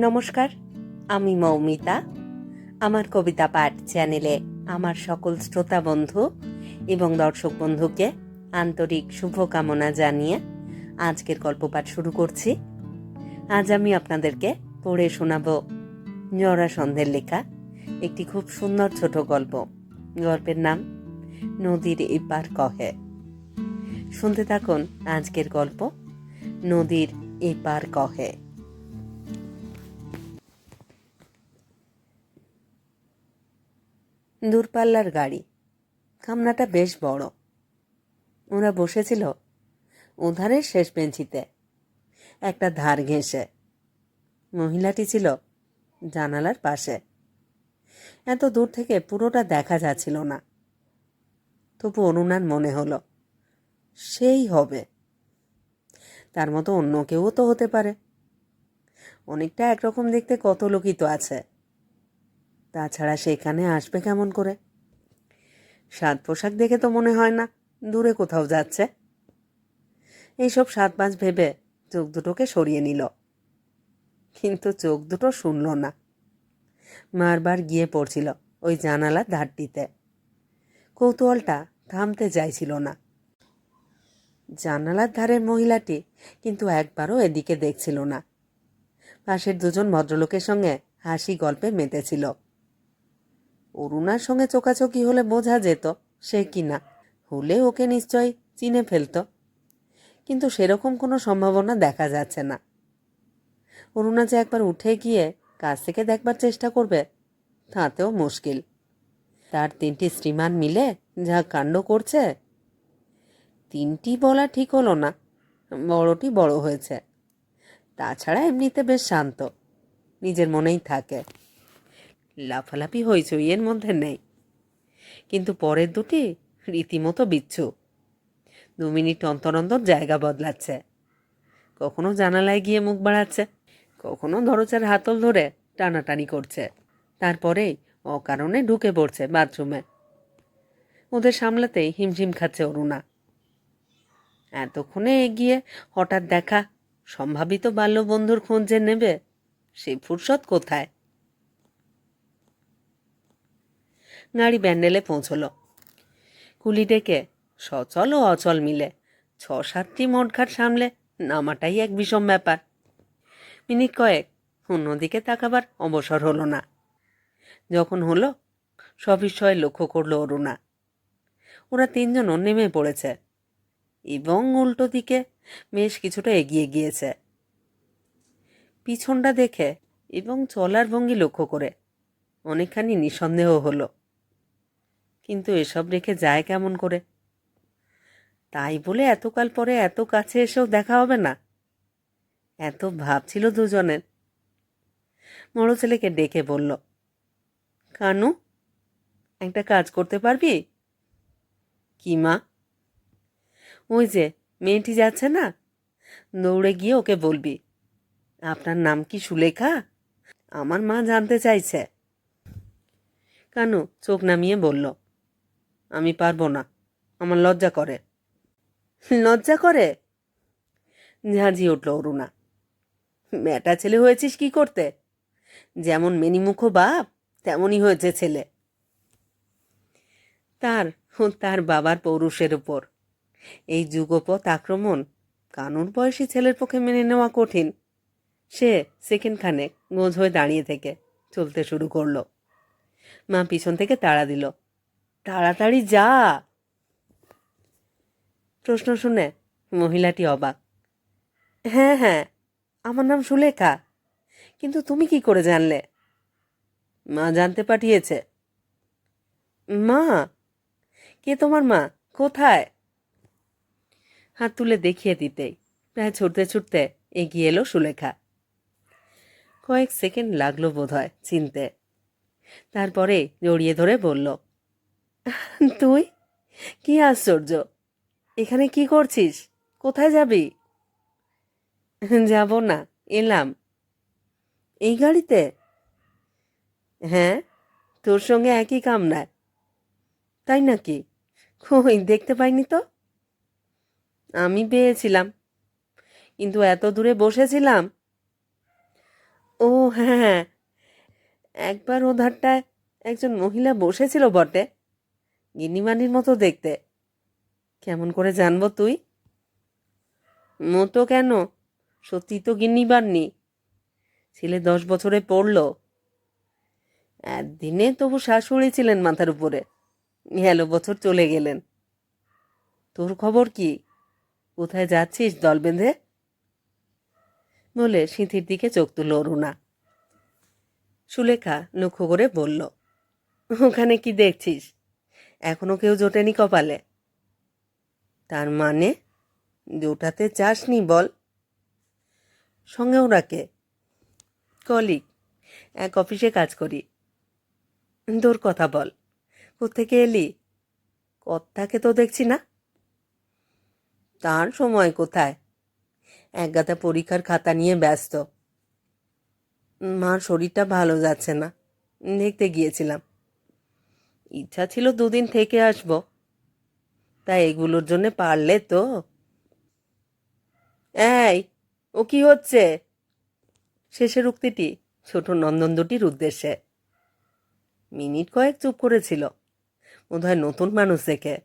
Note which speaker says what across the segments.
Speaker 1: নমস্কার, আমি মৌমিতা। আমার কবিতা পাঠ চ্যানেলে আমার সকল শ্রোতা বন্ধু এবং দর্শক বন্ধুকে আন্তরিক শুভকামনা জানিয়ে আজকের গল্প পাঠ শুরু করছি। আজ আমি আপনাদেরকে পড়ে শোনাব জরা সন্ধ্যের লেখা একটি খুব সুন্দর ছোট গল্প। গল্পের নাম নদীর এপার কহে। শুনতে থাকুন আজকের গল্প নদীর এপার কহে। দূরপাল্লার গাড়ি। কামনাটা বেশ বড়। ওরা বসেছিল উধারের শেষ বেঞ্চিতে। একটা ধার ঘেঁষে। মহিলাটি ছিল জানালার পাশে। এত দূর থেকে পুরোটা দেখা যাচ্ছিল না। তবু অরুণার মনে হলো, সেই হবে। তার মতো অন্য কেউ তো হতে পারে। অনেকটা একরকম দেখতে কত লোকই তো আছে। তাছাড়া সেখানে আসবে কেমন করে? সাত পোশাক দেখে তো মনে হয় না, দূরে কোথাও যাচ্ছে। এইসব সাত পাঁচ ভেবে চোখ দুটোকে সরিয়ে নিল। কিন্তু চোখ দুটো শুনল না। মারবার গিয়ে পড়ছিল ওই জানালার ধারটিতে। কৌতূহলটা থামতে চাইছিল না। জানালার ধারের মহিলাটি কিন্তু একবারও এদিকে দেখছিল না। পাশের দুজন ভদ্রলোকের সঙ্গে হাসি গল্পে মেতেছিল। অরুণার সঙ্গে চোকাচোকি হলে বোঝা যেত সে কি না হলে ওকে নিশ্চয় চিনে ফেলত। কিন্তু সেরকম কোনো সম্ভাবনা দেখা যাচ্ছে না। অরুণা যে একবার উঠে গিয়ে কাছ থেকে দেখবার চেষ্টা করবে, তাতেও মুশকিল। তার তিনটি শ্রীমান মিলে যা কাণ্ড করছে, তিনটি বলা ঠিক হলো না, বড়টি বড় হয়েছে। তাছাড়া এমনিতে বেশ শান্ত, নিজের মনেই থাকে। লাফালাফি হইচই এর মধ্যে নেই। কিন্তু পরের দুটি রীতিমতো বিচ্ছু। দু মিনিট অন্তর অন্তর জায়গা বদলাচ্ছে। কখনো জানালায় গিয়ে মুখ বাড়াচ্ছে, কখনো দরজার হাতল ধরে টানাটানি করছে। তারপরেই অকারণে ঢুকে পড়ছে বাথরুমে। ওদের সামলাতেই হিমশিম খাচ্ছে অরুণা। এতক্ষণে এগিয়ে হঠাৎ দেখা, সম্ভাবিত বাল্যবন্ধুর খোঁজ নেবে, সে ফুরসত কোথায়? গাড়ি ব্যান্ডেলে পৌঁছলো। কুলি ডেকে, সচল ও অচল মিলে ছ সাতটি মটঘাট সামলে নামাটাই এক বিষম ব্যাপার। মিনিট কয়েক, অন্যদিকে তাকাবার অবসর হলো না। যখন হলো, সবিস্ময়ে লক্ষ্য করল অরুণা। ওরা তিনজনও নেমে পড়েছে এবং উল্টো দিকে বেশ কিছুটা এগিয়ে গিয়েছে। পিছনটা দেখে এবং চলার ভঙ্গি লক্ষ্য করে, অনেকখানি নিঃসন্দেহ হলো। কিন্তু এসব রেখে যায় কেমন করে? তাই বলে এতকাল পরে এত কাছে এসেও দেখা হবে না? এত ভাব ছিল দুজনের। বড় ছেলেকে ডেকে বলল, কানু, একটা কাজ করতে পারবি? কি মা? ওই যে, মেয়েটি যাচ্ছে না? দৌড়ে গিয়ে ওকে বলবি। আপনার নাম কি সুলেখা? আমার মা জানতে চাইছে। কানু চোখ নামিয়ে বলল আমি পারব না। আমার লজ্জা করে। লজ্জা করে? ঝাঁঝি উঠল অরুণা। মেটা ছেলে হয়েছিস কি করতে? যেমন মেনিমুখো বাপ, তেমনই হয়েছে ছেলে। তার তার বাবার পৌরুষের উপর। এই যুগপথ আক্রমণ কানুর বয়সী ছেলের পক্ষে মেনে নেওয়া কঠিন। সে সেকেন্ড খানেক গোঁজ হয়ে দাঁড়িয়ে থেকে চলতে শুরু করল। মা পিছন থেকে তাড়া দিল। তাড়াতাড়ি যা। প্রশ্ন শুনে মহিলাটি অবাক। হ্যাঁ হ্যাঁ আমার নাম সুলেখা। কিন্তু তুমি কি করে জানলে? মা জানতে পাঠিয়েছে। মা? কে তোমার মা? কোথায়? হাত তুলে দেখিয়ে দিতেই প্রায় ছুটতে ছুটতে এগিয়ে এলো সুলেখা। কয়েক সেকেন্ড লাগল বোধহয় চিনতে। তারপরে জড়িয়ে ধরে বলল তুই? কি আশ্চর্য। এখানে কি করছিস? কোথায় যাবি? যাব না, এলাম। এই গাড়িতে? হ্যাঁ তোর সঙ্গে একই কামনায় তাই নাকি? কই দেখতে পাইনি তো? আমি পেয়েছিলাম। কিন্তু এত দূরে বসেছিলাম। ও হ্যাঁ। একবার ওধারটায় একজন মহিলা বসেছিল বটে। গিন্নিমানির মতো দেখতে। কেমন করে জানব তুই? মতো কেন? সত্যি তো গিন্নিবাননি ছেলে দশ বছরে পড়ল। একদিনে তবু শাশুড়ি ছিলেন মাথার উপরে। গেল বছর চলে গেলেন। তোর খবর কি? কোথায় যাচ্ছিস দল বেঁধে? বলে সিঁথির দিকে চোখ তুলল অরুণা। সুলেখা লক্ষ্য করে বলল, ওখানে কি দেখছিস? এখনও কেউ জোটেনি কপালে। তার মানে জোটাতে চাসনি বল। সঙ্গে ওরাকে কলিগ, এক অফিসে কাজ করি। তোর কথা বল, কোত্থেকে এলি? কত্থাকে তো দেখছি না। তার সময় কোথায়? একগাদা পরীক্ষার খাতা নিয়ে ব্যস্ত। মার শরীরটা ভালো যাচ্ছে না। দেখতে গিয়েছিলাম। ইচ্ছা ছিল দুদিন থেকে আসব। তাই এগুলোর জন্য পারলে তো। এই, ও কি হচ্ছে? শেষের উক্তিটি, ছোট নন্দন দুটির উদ্দেশ্যে। মিনিট কয়েক চুপ করেছিল। বোধহয় নতুন মানুষ দেখে।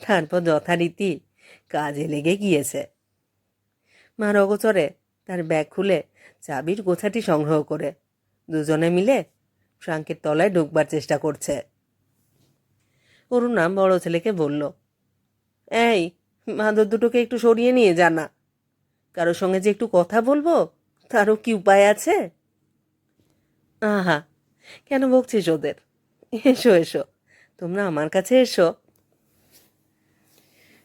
Speaker 1: তারপর যথারীতি কাজে লেগে গিয়েছে। মার অগোচরে তার ব্যাগ খুলে চাবির গোছাটি সংগ্রহ করে। দুজনে মিলে ট্রাঙ্কের তলায় ঢুকবার চেষ্টা করছে। অরুণা বড় ছেলেকে বলল, এই মাদর দুটোকে একটু সরিয়ে নিয়ে জানা কারোর সঙ্গে যে একটু কথা বলব, তারও কি উপায় আছে? আহা, কেন বকছিস ওদের? এসো এসো, তোমরা আমার কাছে এসো।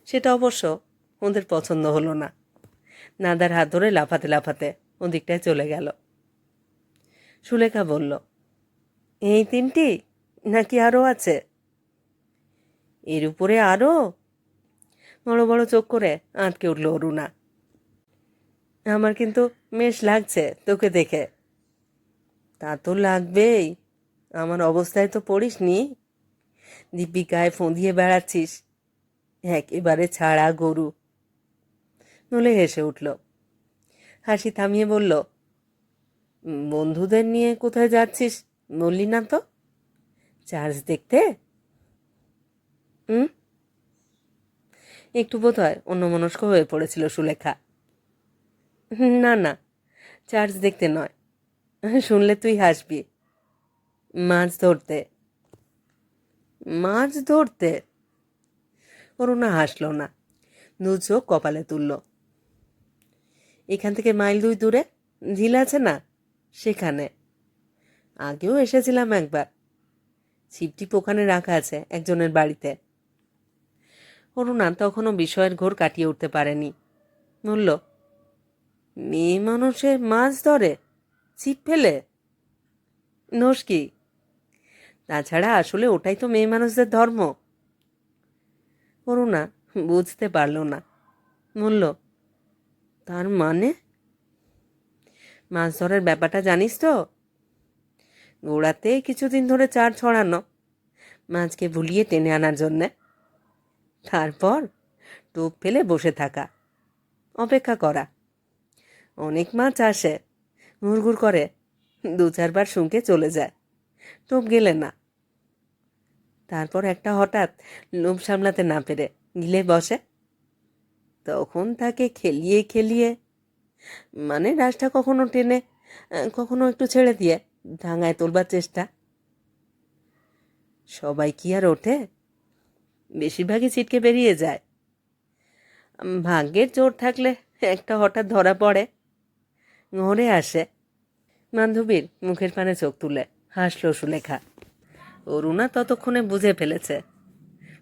Speaker 1: সেটা অবশ্য ওদের পছন্দ হলো না। নাদার হাত ধরে লাফাতে লাফাতে ওদিকটায় চলে গেল। সুলেখা বলল, এই তিনটি নাকি আরও আছে? এর উপরে আরও বড় বড় চোখ করে আটকে উঠল অরুণা। আমার কিন্তু মেষ লাগছে তোকে দেখে। তা তো লাগবেই। আমার অবস্থায় তো পড়িস পড়িসনি। দীপিকায় ফোঁদিয়ে বেড়াচ্ছিস। একেবারে ছাড়া গরু। নলে হেসে উঠল। হাসি থামিয়ে বলল বন্ধুদের নিয়ে কোথায় যাচ্ছিস বললি না তো? চার্জ দেখতে? হুম? একটু বোধ হয় অন্যমনস্ক হয়ে পড়েছিল সুলেখা। না না, চার্জ দেখতে নয়। শুনলে তুই হাসবি। মাছ ধরতে। মাছ ধরতে? অরুণা হাসল না। দু চোখ কপালে তুলল। এখান থেকে মাইল দুই দূরে? ঝিল আছে না? সেখানে। আগেও এসেছিলাম একবার। ছিপটি ওখানে রাখা আছে একজনের বাড়িতে। অরুণা তখনও বিষয়ের ঘোর কাটিয়ে উঠতে পারেনি। বলল, মেয়ে মানুষের মাছ ধরে, ছিপ ফেলে? নোস কি? তাছাড়া আসলে ওটাই তো মেয়ে মানুষদের ধর্ম অরুণা বুঝতে পারল না। বলল, তার মানে? মাছ ধরার ব্যাপারটা জানিস তো? গোড়াতে কিছুদিন ধরে চার ছড়ানো, মাছকে ভুলিয়ে টেনে আনার জন্যে। তারপর টোপ ফেলে বসে থাকা। অপেক্ষা করা। অনেক মাছ আসে। ঘুরঘুর করে। দু চারবার শুঁকে চলে যায়। টোপ গেলে না। তারপর একটা হঠাৎ লোভ সামলাতে না পেরে গিলে বসে। তখন তাকে খেলিয়ে খেলিয়ে মানে রাসটা কখনো টেনে, কখনো একটু ছেড়ে দিয়ে ডাঙায় তোলবার চেষ্টা। সবাই কি আর ওঠে? বেশিরভাগই ছিটকে বেরিয়ে যায়। ভাগ্যের জোর থাকলে একটা হঠাৎ ধরা পড়ে। ঘরে আসে। বান্ধবীর মুখের পানে চোখ তুলে হাসলো সুলেখা। অরুণা ততক্ষণে বুঝে ফেলেছে।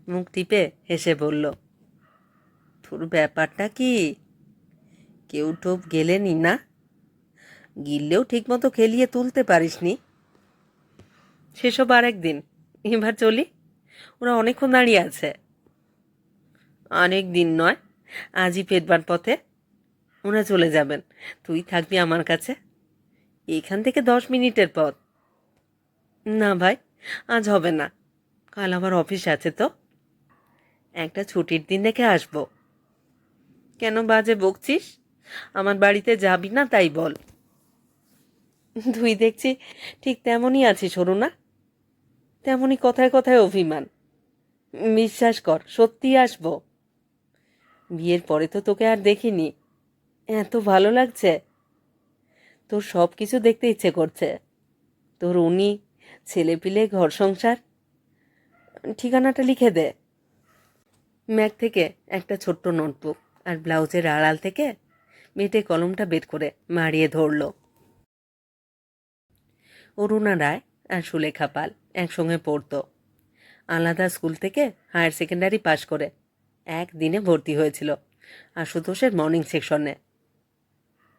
Speaker 1: মুখ টিপে হেসে বলল, তোর ব্যাপারটা কি? কেউ টোপ গেলেনি না? গিললেও ঠিকমতো খেলিয়ে তুলতে পারিসনি? সেসব আর একদিন এবার চলি ওরা অনেকক্ষণ দাঁড়িয়ে আছে। অনেক দিন নয়, আজই ফেরবার পথে ওরা চলে যাবেন। তুই থাকবি আমার কাছে। এখান থেকে দশ মিনিটের পথ। না ভাই, আজ হবে না। কাল আমার অফিস আছে তো। একটা ছুটির দিন দেখে আসব। কেন বাজে বকছিস? আমার বাড়িতে যাবি না তাই বল। তুই দেখছি ঠিক তেমনই আছিস না তেমনই কথায় কথায় অভিমান। বিশ্বাস কর সত্যি আসব। বিয়ের পরে তো তোকে আর দেখিনি। এত ভালো লাগছে। তোর সব কিছু দেখতে ইচ্ছে করছে। তোর উনি, ছেলেপিলে, ঘর সংসার। ঠিকানাটা লিখে দে। ম্যাগ থেকে একটা ছোট্ট নোটবুক আর ব্লাউজের আড়াল থেকে মেটে কলমটা বের করে মারিয়ে ধরল। অরুণা রায় আর সুলেখা পাল একসঙ্গে পড়তো। আলাদা স্কুল থেকে হায়ার সেকেন্ডারি পাশ করে একদিনে ভর্তি হয়েছিল আশুতোষের মর্নিং সেকশনে।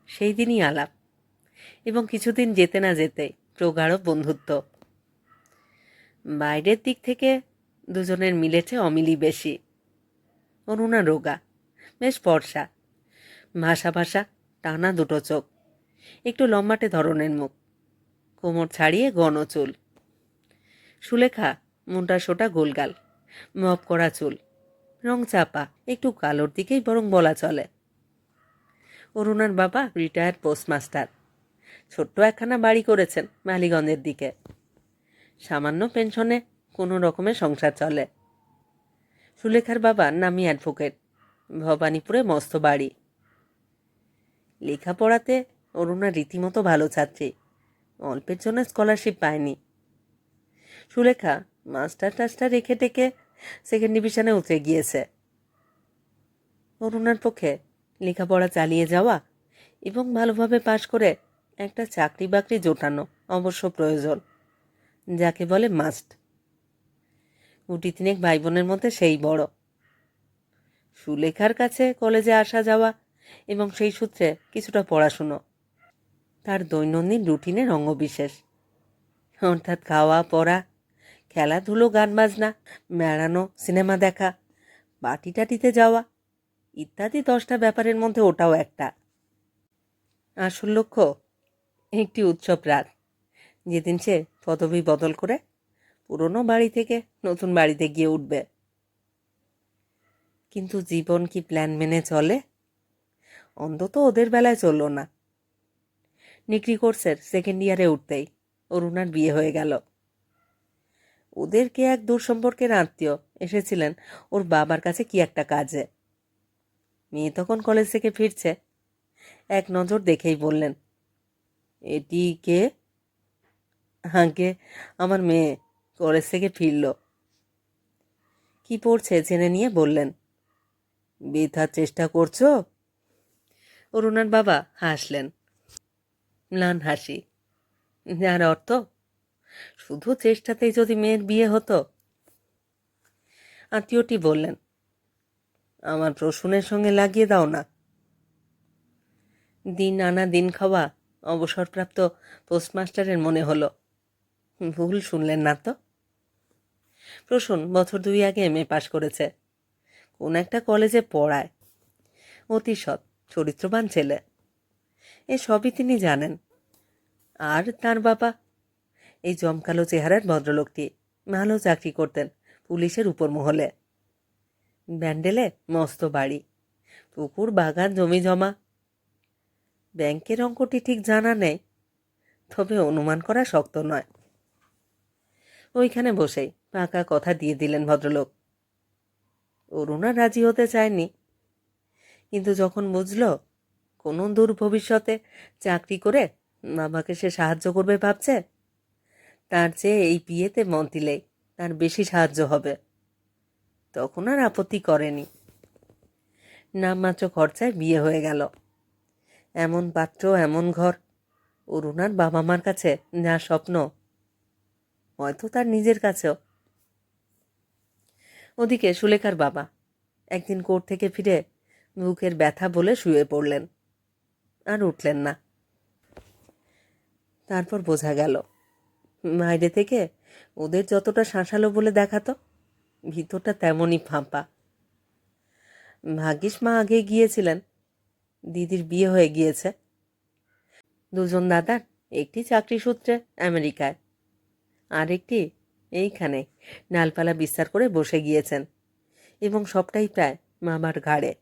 Speaker 1: সেই দিনই আলাপ এবং কিছুদিন যেতে না যেতেই প্রগাঢ় বন্ধুত্ব। বাইরের দিক থেকে দুজনের মিলেছে অমিলি বেশি। অরুণা রোগা, বেশ ফর্সা, ভাষা ভাষা, টানা দুটো চোখ, একটু লম্বাটে ধরনের মুখ, কোমর ছাড়িয়ে ঘন চুল। সুলেখা মোটা সোটা গোলগাল। মপ করা চুল। রং চাপা, একটু কালোর দিকেই বরং বলা চলে। অরুণার বাবা রিটায়ার্ড পোস্টমাস্টার ছোট্ট একখানা বাড়ি করেছেন মালিগঞ্জের দিকে। সামান্য পেনশনে কোনো রকমের সংসার চলে। সুলেখার বাবা নামি অ্যাডভোকেট ভবানীপুরে মস্ত বাড়ি। লেখাপড়াতে অরুণা রীতিমতো ভালো ছাত্রী, অল্পের জন্য স্কলারশিপ পায়নি। সুলেখা মাস্টার টাস্টার রেখে টেকে সেকেন্ড ডিভিশনে উঠে গিয়েছে। অরুণার পক্ষে লেখাপড়া চালিয়ে যাওয়া এবং ভালোভাবে পাশ করে একটা চাকরি বাকরি জোটানো অবশ্য প্রয়োজন, যাকে বলে মাস্ট গুটি তিনেক ভাই বোনের মধ্যে সেই বড়। সুলেখার কাছে কলেজে আসা যাওয়া এবং সেই সূত্রে কিছুটা পড়াশুনো। তার দৈনন্দিন রুটিনের অঙ্গবিশেষ অর্থাৎ খাওয়া, পড়া খেলাধুলো গান বাজনা বেড়ানো সিনেমা দেখা পাটি টাটিতে যাওয়া, ইত্যাদি দশটা ব্যাপারের মধ্যে ওটাও একটা। আসল লক্ষ্য, একটি উৎসব রাত। যেদিন সে পদবি বদল করে পুরনো বাড়ি থেকে নতুন বাড়িতে গিয়ে উঠবে। কিন্তু জীবন কি প্ল্যান মেনে চলে? অন্তত ওদের বেলায় চলল না। নিক্রি কোর্সের সেকেন্ড ইয়ারে উঠতেই অরুণার বিয়ে হয়ে গেল। ওদেরকে এক দূর সম্পর্কের আত্মীয়? এসেছিলেন। ওর বাবার কাছে কি একটা কাজে? মেয়ে তখন কলেজ থেকে ফিরছে। এক নজর দেখেই বললেন, এটি কে? আগে আমার মেয়ে কলেজ থেকে ফিরল। কি পড়ছে? জেনে নিয়ে বললেন বেথার চেষ্টা করছ? অরুণার বাবা হাসলেন। ম্লান হাসি। যার অর্থ? শুধু চেষ্টাতেই যদি মেয়ের বিয়ে হতো? আত্মীয়টি বললেন, আমার প্রসূনের সঙ্গে লাগিয়ে দাও না। দিন আনা দিন খাওয়া অবসরপ্রাপ্ত পোস্টমাস্টারের মনে হলো, ভুল শুনলেন না তো? প্রসূন বছর দুই আগে এম এ পাশ করেছে, কোন একটা কলেজে পড়ায়। অতি সৎ চরিত্রবান ছেলে। এ সবই তিনি জানেন। আর তার বাবা এই জমকালো চেহারার ভদ্রলোকটি ভালো চাকরি করতেন পুলিশের উপর মহলে ব্যান্ডেলে মস্ত বাড়ি, পুকুর, বাগান, জমি জমা। ব্যাংকের অঙ্কটি ঠিক জানা নেই, তবে অনুমান করা শক্ত নয়। ওইখানে বসেই পাকা কথা দিয়ে দিলেন ভদ্রলোক। অরুণা রাজি হতে চায়নি, কিন্তু যখন বুঝল কোনো দূর ভবিষ্যতে চাকরি করে বাবাকে সে সাহায্য করবে ভাবছে তার চেয়ে এই বিয়েতে মন দিলেই তার বেশি সাহায্য হবে। তখন আর আপত্তি করেনি। নামমাত্র খরচায় বিয়ে হয়ে গেল। এমন পাত্র, এমন ঘর, অরুণার বাবা মার কাছে যা স্বপ্ন, হয়তো তার নিজের কাছেও। ওদিকে সুলেখার বাবা একদিন কোর্ট থেকে ফিরে বুকের ব্যথা বলে শুয়ে পড়লেন, আর উঠলেন না। তারপর বোঝা গেল বাইরে থেকে ওদের যতটা শাঁসালো বলে দেখাতো, ভিতরটা তেমনই ফাঁপা। ভাগ্যিস মা আগে গিয়েছিলেন, দিদির বিয়ে হয়ে গিয়েছে। দুজন দাদার একটি চাকরি সূত্রে আমেরিকায়, আরেকটি এইখানে নালপালা বিস্তার করে বসে গিয়েছেন, এবং সবটাই প্রায় মামার ঘাড়ে।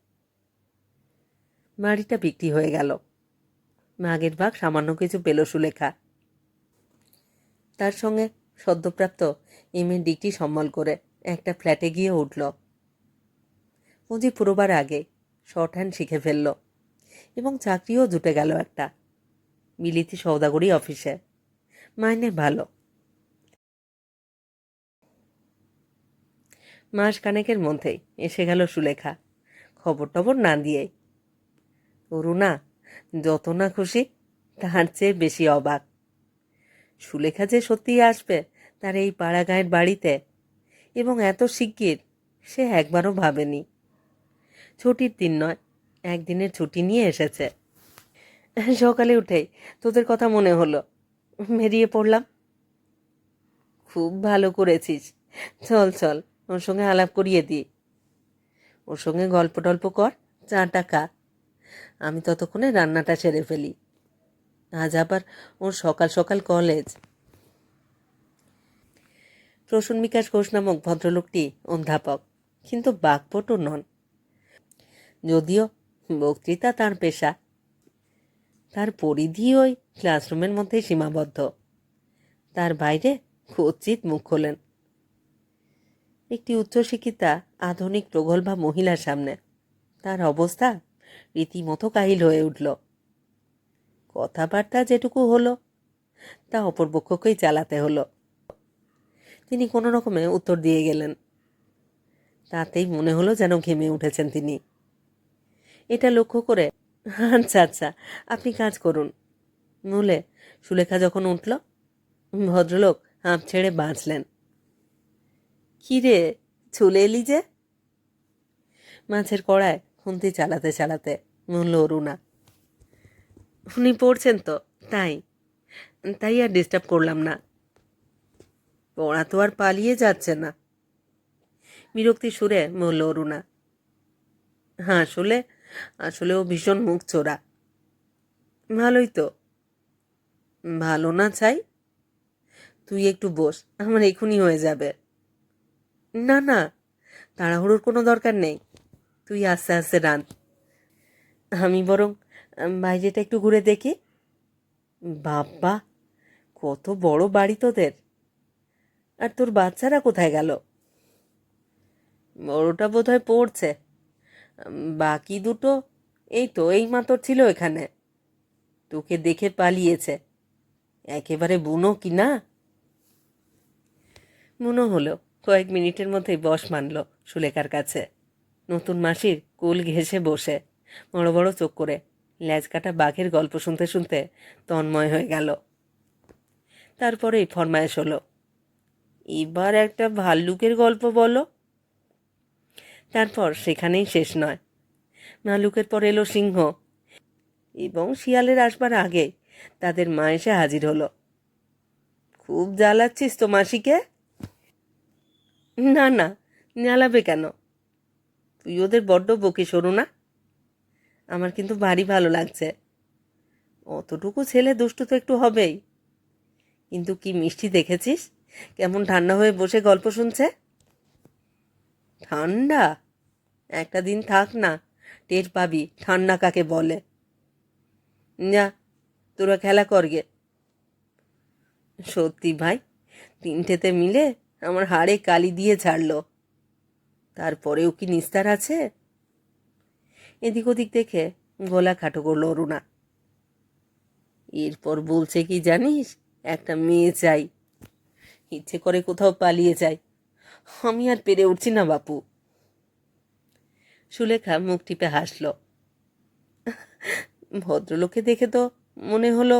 Speaker 1: বাড়িটা বিক্রি হয়ে গেল। মাগের ভাগ সামান্য কিছু পেল সুলেখা। তার সঙ্গে সদ্যপ্রাপ্ত এম ডিগ্রি সম্বল করে একটা ফ্ল্যাটে গিয়ে উঠল। পুঁজি পুরোবার আগে শর্ট হ্যান্ড শিখে ফেলল এবং চাকরিও জুটে গেল একটা। বিলিতি সৌদাগরি অফিসে। মাইনে ভালো। মাস খানেকের মধ্যেই এসে গেল সুলেখা। খবর টবর না দিয়েই। অরুণা, যত না খুশি, তার চেয়ে বেশি অবাক। সুলেখা যে সত্যিই আসবে তার এই পাড়া গাঁয়ের বাড়িতে, এবং এত শিগগির সে একবারও ভাবেনি। ছুটির দিন নয়, একদিনের ছুটি নিয়ে এসেছে। সকালে উঠেই তোদের কথা মনে হলো, বেরিয়ে পড়লাম। খুব ভালো করেছিস। চল চল, ওর সঙ্গে আলাপ করিয়ে দিই। ওর সঙ্গে গল্প টল্প কর চা টাকা আমি ততক্ষণে রান্নাটা সেরে ফেলি। আজ আবার ওর সকাল সকাল কলেজ প্রসূন বিকাশ ঘোষ নামক ভদ্রলোকটি অধ্যাপক, কিন্তু বাকপটু নন। যদিও বক্তৃতা তার পেশা। তার পরিধি ওই ক্লাসরুমের মধ্যেই সীমাবদ্ধ। তার বাইরে কচিত মুখ খোলেন। একটি উচ্চশিক্ষিতা, আধুনিক প্রগল্ভা মহিলার সামনে। তার অবস্থা রীতিমতো কাহিল হয়ে উঠল। কথাবার্তা যেটুকু হলো, তা অপরপক্ষকেই চালাতে হলো। তিনি কোনো রকমে উত্তর দিয়ে গেলেন। তাতেই মনে হলো যেন ঘেমে উঠেছেন তিনি। এটা লক্ষ্য করে আচ্ছা আচ্ছা আপনি কাজ করুন। বলে সুলেখা যখন উঠল, ভদ্রলোক হাঁপ ছেড়ে বাঁচলেন। কি রে, চলে এলি যে? মাছের কড়ায় খুন্তি চালাতে চালাতে বলল অরুণা। উনি পড়ছেন তো, তাই। তাই আর ডিস্টার্ব করলাম না। পড়া তো আর পালিয়ে যাচ্ছে না। বিরক্তি সুরে বলল অরুণা। হ্যাঁ আসলে আসলে ও ভীষণ মুখ চোরা ভালোই তো। ভালো না চাই তুই একটু বস, আমার এখনই হয়ে যাবে। না না, তাড়াহুড়োর কোনো দরকার নেই। তুই আস্তে আস্তে রান আমি বরং বাইরেটা একটু ঘুরে দেখি। বাবা কত বড় বাড়ি তোদের। আর তোর বাচ্চারা কোথায় গেল? বড়টা বোধহয় পড়ছে। বাকি দুটো, এই তো, এই মাত্র ছিল এখানে। তোকে দেখে পালিয়েছে। একেবারে বুনো কি না? বুনো হলো, কয়েক মিনিটের মধ্যেই বস মানল সুলেখার কাছে। নতুন মাসির কুল ঘেঁষে বসে, বড় বড় চোখ করে। ল্যাজ কাটা বাঘের গল্প শুনতে শুনতে তন্ময় হয়ে গেল। তারপরেই ফরমায়েশ হলো, এবার একটা ভাল্লুকের গল্প বলো। তারপর সেখানেই শেষ নয়। ভাল্লুকের পর এলো সিংহ এবং শিয়ালের আসবার আগে তাদের মা এসে হাজির হলো। খুব জ্বালাচ্ছিস তো মাসিকে? না না, জ্বালাবে কেন? তুই ওদের বড্ড বকে সরু না? আমার কিন্তু ভারী ভালো লাগছে। অতটুকু ছেলে দুষ্টু তো একটু হবেই। কিন্তু কি মিষ্টি দেখেছিস? কেমন ঠান্ডা হয়ে বসে গল্প শুনছে? ঠান্ডা? একটা দিন থাক না, টের পাবি, ঠান্ডা কাকে বলে। যা, তোরা খেলা কর গে। সত্যি ভাই, তিনটেতে মিলে আমার হাড়ে কালি দিয়ে ছাড়লো তারপরেও কি নিস্তার আছে? এদিক ওদিক দেখে গলা খাটো করল অরুণা। এরপর বলছে কি জানিস, একটা মেয়ে চাই। ইচ্ছে করে কোথাও পালিয়ে যাই আমি আর পেরে উঠছি না বাপু। সুলেখা মুখ টিপে হাসল। ভদ্রলোকে দেখে তো মনে হলো,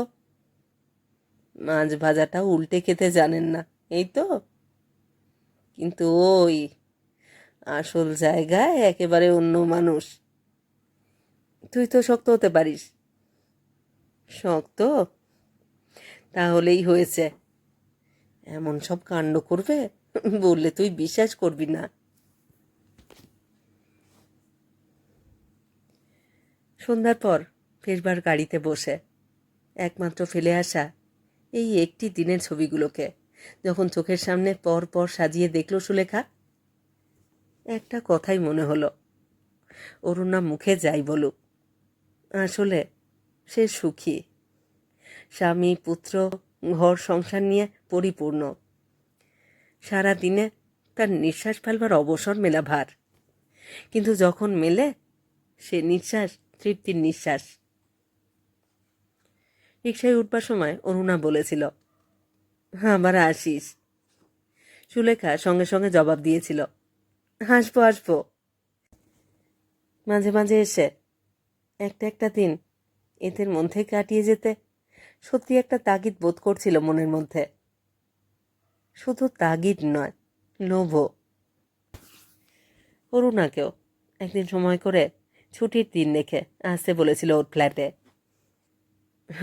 Speaker 1: মাছ ভাজাটা উল্টে খেতে জানেন না, এই তো। কিন্তু ওই আসল জায়গায় একেবারে অন্য মানুষ। তুই তো শক্ত হতে পারিস। শক্ত? তাহলেই হয়েছে। এমন সব কাণ্ড করবে? বললে তুই বিশ্বাস করবি না। সন্ধ্যার পর ফেরবার গাড়িতে বসে। একমাত্র ফেলে আসা এই একটি দিনের ছবিগুলোকে। যখন চোখের সামনে পর পর সাজিয়ে দেখল সুলেখা, একটা কথাই মনে হলো। অরুণা মুখে যাই বলুক। আসলে সে সুখী। স্বামী, পুত্র, ঘর, সংসার নিয়ে পরিপূর্ণ। সারা দিনে তার নিঃশ্বাস ফেলবার অবসর মেলা ভার। কিন্তু যখন মেলে, সে নিঃশ্বাস, তৃপ্তির নিঃশ্বাস। রিক্সায় উঠবার সময় অরুণা বলেছিল আবার আসিস। সুলেখা সঙ্গে সঙ্গে জবাব দিয়েছিল হাসবো আসব। মাঝে মাঝে এসে একটা একটা দিন এদের মধ্যে কাটিয়ে যেতে সত্যি একটা তাগিদ বোধ করছিল মনের মধ্যে। শুধু তাগিদ নয়, লোভও। অরুণাকেও একদিন সময় করে ছুটির দিন দেখে আসতে বলেছিল ওর ফ্ল্যাটে।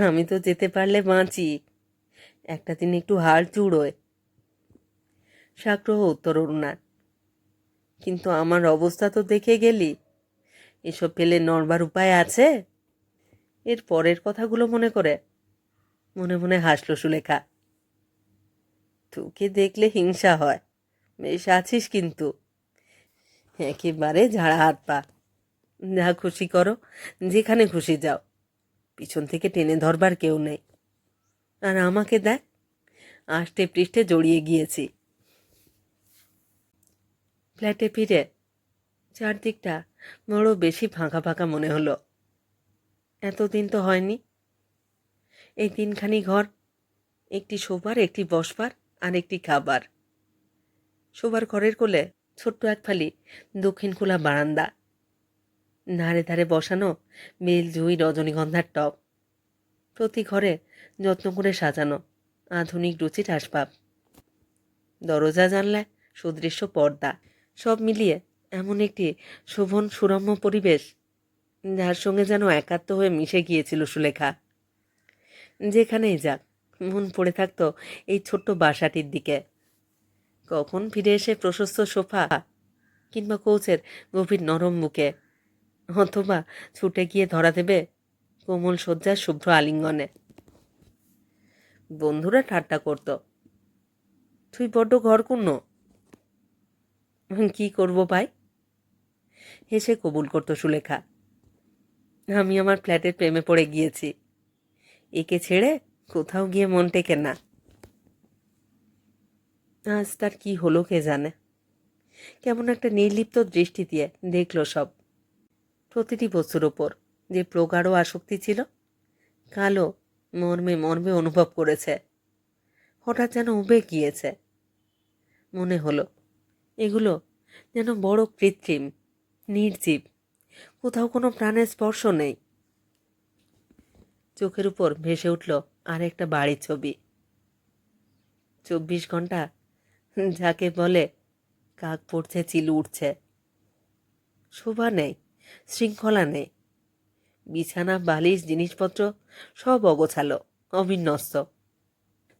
Speaker 1: আমি তো যেতে পারলে বাঁচি। একটা দিন একটু হাড় চুড়োয়। সাগ্রহ উত্তর অরুণার। কিন্তু আমার অবস্থা তো দেখে গেলি। এসব পেলে নড়বার উপায় আছে? এর পরের কথাগুলো মনে করে মনে মনে হাসলো সুলেখা। তোকে দেখলে হিংসা হয়। বেশ আছিস কিন্তু। একেবারে ঝাড়া হাত পা। যা খুশি করো, যেখানে খুশি যাও। পিছন থেকে টেনে ধরবার কেউ নেই। আর আমাকে দেখ, আষ্টে পৃষ্ঠে জড়িয়ে গিয়েছি। ফ্ল্যাটে ফিরে চারদিকটা বড় বেশি ফাঁকা ফাঁকা মনে হলো। এতদিন তো হয়নি। এই তিনখানি ঘর, একটি শোবার, একটি বসবার, আর একটি খাবার। শোবার ঘরের কোলে ছোট্ট এক ফালি দক্ষিণ খোলা বারান্দা। ধারে ধারে বসানো বেল জুই রজনীগন্ধার টব। প্রতি ঘরে যত্ন করে সাজানো আধুনিক রুচির আসবাব। দরজা, জানলায় সুদৃশ্য পর্দা, সব মিলিয়ে এমন একটি শোভন সুরম্য পরিবেশ যার সঙ্গে যেন একাত্ম হয়ে মিশে গিয়েছিল সুলেখা। যেখানেই যাক, মন পড়ে থাকতো এই ছোট্ট বাসাটির দিকে। কখন ফিরে এসে প্রশস্ত সোফা কিংবা কোচের গভীর নরম মুখে, অথবা ছুটে গিয়ে ধরা দেবে কোমল শয্যার শুভ্র আলিঙ্গনে। বন্ধুরা ঠাট্টা করত। তুই বড্ড ঘরকুণ্ণ কি করব ভাই? হেসে কবুল করতো সুলেখা। আমি আমার ফ্ল্যাটের প্রেমে পড়ে গিয়েছি। একে ছেড়ে কোথাও গিয়ে মন টেকে না। আজ তার কি হলো কে জানে? কেমন একটা নির্লিপ্ত দৃষ্টি দিয়ে দেখল সব। প্রতিটি বস্তুর ওপর যে প্রগাঢ় আসক্তি ছিল, কালো মর্মে মর্মে অনুভব করেছে। হঠাৎ যেন উবে গিয়েছে। মনে হলো এগুলো যেন বড় কৃত্রিম, নির্জীব। কোথাও কোনো প্রাণের স্পর্শ নেই। চোখের উপর ভেসে উঠল আর একটা বাড়ির ছবি। চব্বিশ ঘণ্টা যাকে বলে কাক পড়ছে, চিল উঠছে শোভা নেই, শৃঙ্খলা নেই। বিছানা, বালিশ, জিনিসপত্র সব অগোছালো, অবিন্যস্ত।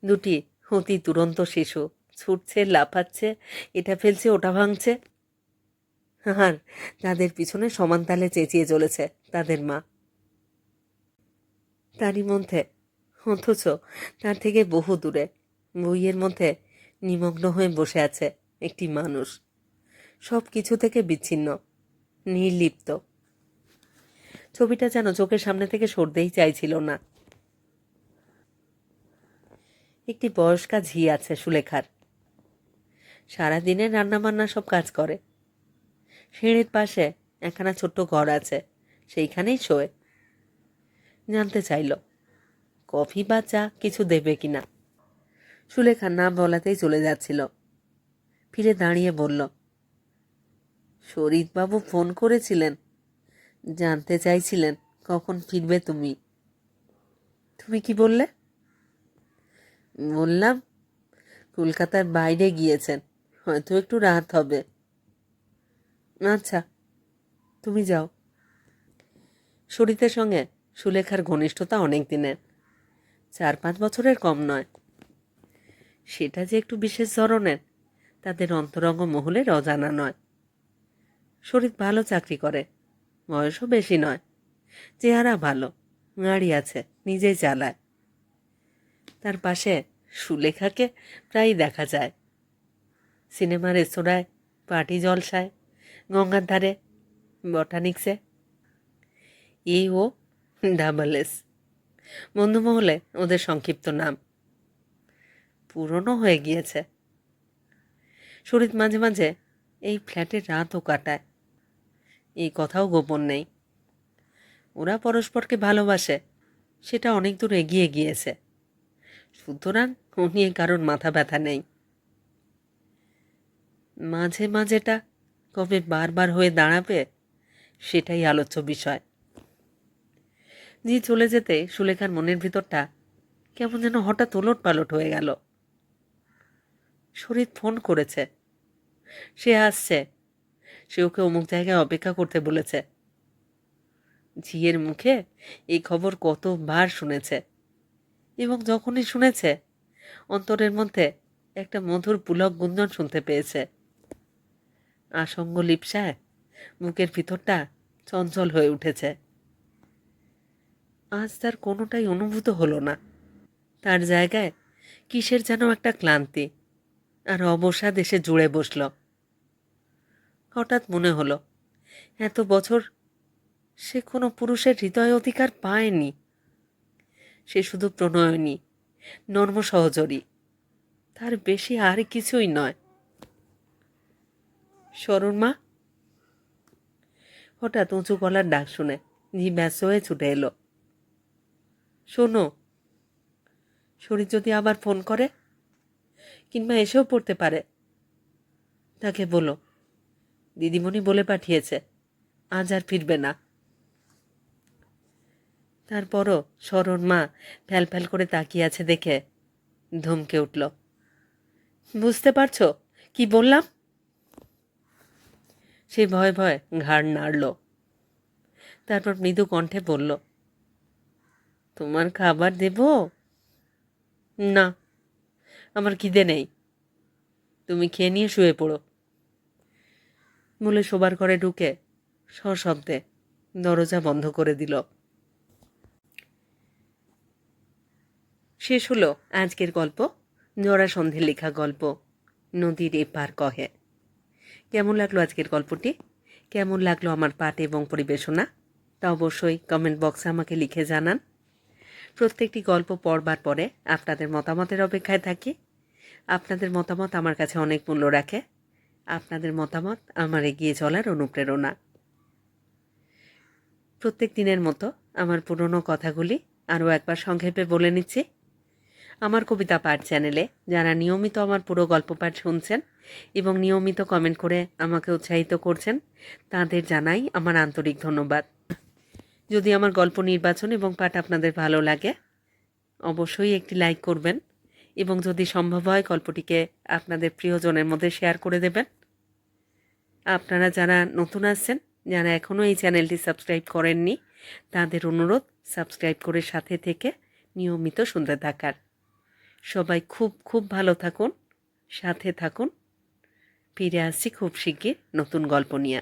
Speaker 1: দুটি অতি দুরন্ত শিশু। ছুটছে, লাফাচ্ছে, এটা ফেলছে, ওটা ভাঙছে। আর তাদের পিছনে সমান তালে চেঁচিয়ে চলেছে তাদের মা। তারই মধ্যে, অথচ তার থেকে বহু দূরে, বইয়ের মধ্যে নিমগ্ন হয়ে বসে আছে একটি মানুষ। সব কিছু থেকে বিচ্ছিন্ন, নির্লিপ্ত। ছবিটা যেন চোখের সামনে থেকে সরতেই চাইছিল না। একটি বয়স্কা ঝি আছে সুলেখার। সারাদিনে রান্নাবান্না সব কাজ করে। সিঁড়ির পাশে একখানা ছোট্ট ঘর আছে, সেইখানেই শোয়। জানতে চাইল, কফি বা চা কিছু দেবে কি না? সুলেখা না বলাতেই চলে যাচ্ছিল। ফিরে দাঁড়িয়ে বলল, শরীরবাবু ফোন করেছিলেন, জানতে চাইছিলেন কখন ফিরবে তুমি। তুমি কি বললে? বললাম, কলকাতার বাইরে গিয়েছেন। হয়তো একটু রাত হবে। আচ্ছা তুমি যাও। শরীরের সঙ্গে সুলেখার ঘনিষ্ঠতা অনেক দিনের। চার পাঁচ বছরের কম নয়। সেটা যে একটু বিশেষ ধরনের, তাদের অন্তরঙ্গ মহলের অজানা নয়। শরীর ভালো চাকরি করে, বয়সও বেশি নয়। চেহারা ভালো, গাড়ি আছে, নিজেই চালায়। তার পাশে সুলেখাকে প্রায়ই দেখা যায়। সিনেমা রেস্তোরাঁয়, পার্টি জলসায়, গঙ্গার ধারে, বটানিক্সে। ই ও ডাবল এস বন্ধুমহলে ওদের সংক্ষিপ্ত নাম। পুরনো হয়ে গিয়েছে। শরীর মাঝে মাঝে এই ফ্ল্যাটে রাতও কাটায়। এই কথাও গোপন নেই। ওরা পরস্পরকে ভালোবাসে, সেটা অনেক দূর এগিয়ে গিয়েছে। সুতরাং ও নিয়ে কারোর মাথা ব্যথা নেই। মাঝে মাঝেটা কবে বারবার হয়ে দাঁড়াবে সেটাই আলোচ্য বিষয়। জি, চলে যেতে সুলেখার মনের ভিতরটা কেমন যেন হঠাৎ ওলট পালট হয়ে গেল। শরীর ফোন করেছে। সে আসছে। সে ওকে অমুক জায়গায় অপেক্ষা করতে বলেছে। ঝিয়ের মুখে এই খবর কতবার শুনেছে? এবং যখনই শুনেছে, অন্তরের মধ্যে একটা মধুর পুলক গুঞ্জন শুনতে পেয়েছে। আসঙ্গ লিপসায় মুখের ভিতরটা চঞ্চল হয়ে উঠেছে। আজ তার কোনোটাই অনুভূত হলো না। তার জায়গায় কিসের যেন একটা ক্লান্তি আর অবসাদ এসে জুড়ে বসল। হঠাৎ মনে হলো, এত বছর সে কোনো পুরুষের হৃদয় অধিকার পায়নি। সে শুধু প্রণয়নী নর্ম সহচরী তার বেশি আর কিছুই নয়। সরুণ মা? হঠাৎ উঁচু গলার ডাক শুনে ব্যস্ত হয়ে ছুটে এলো। শোনো, শরীর যদি আবার ফোন করে কিংবা এসেও পড়তে পারে, তাকে বলো। দিদিমণি বলে পাঠিয়েছে, আজ আর ফিরবে না। তারপরও সরণ মা ফ্যাল ফ্যাল করে তাকিয়ে আছে দেখে ধমকে উঠল। বুঝতে পারছ কি বললাম? সে ভয় ভয় ঘাড় নাড়ল। তারপর মৃদু কণ্ঠে বলল, তোমার খাবার দেব? না, আমার খিদে নেই। তুমি খেয়ে নিয়ে শুয়ে পড়ো। বলে শোবার ঘরে ঢুকে সশব্দে দরজা বন্ধ করে দিল। শেষ হলো আজকের গল্প জরাসন্ধের লেখা গল্প, নদীর এপার কহে। কেমন লাগল আজকের গল্পটি? কেমন লাগল আমার পাঠ এবং পরিবেশনা? তা অবশ্যই কমেন্ট বক্সে আমাকে লিখে জানান। প্রত্যেকটি গল্প পড়বার পরে আপনাদের মতামতের অপেক্ষায় থাকি। আপনাদের মতামত আমার কাছে অনেক মূল্য রাখে। আপনাদের মতামত আমার এগিয়ে চলার অনুপ্রেরণা। প্রত্যেক দিনের মতো আমার পুরনো কথাগুলি আরও একবার সংক্ষেপে বলে নিচ্ছি। আমার কবিতা পাঠ চ্যানেলে যারা নিয়মিত আমার পুরো গল্প পাঠ শুনছেন এবং নিয়মিত কমেন্ট করে আমাকে উৎসাহিত করছেন। তাদের জানাই আমার আন্তরিক ধন্যবাদ। যদি আমার গল্প নির্বাচন এবং পাঠ আপনাদের ভালো লাগে, অবশ্যই একটি লাইক করবেন এবং যদি সম্ভব হয় গল্পটিকে আপনাদের প্রিয়জনের মধ্যে শেয়ার করে দেবেন। আপনারা যারা নতুন আসছেন, যারা এখনও এই চ্যানেলটি সাবস্ক্রাইব করেননি, তাদের অনুরোধ, সাবস্ক্রাইব করে সাথে থেকে নিয়মিত শুনতে থাকার। সবাই খুব খুব ভালো থাকুন, সাথে থাকুন। ফিরে আসছি খুব শিগগির নতুন গল্প নিয়ে।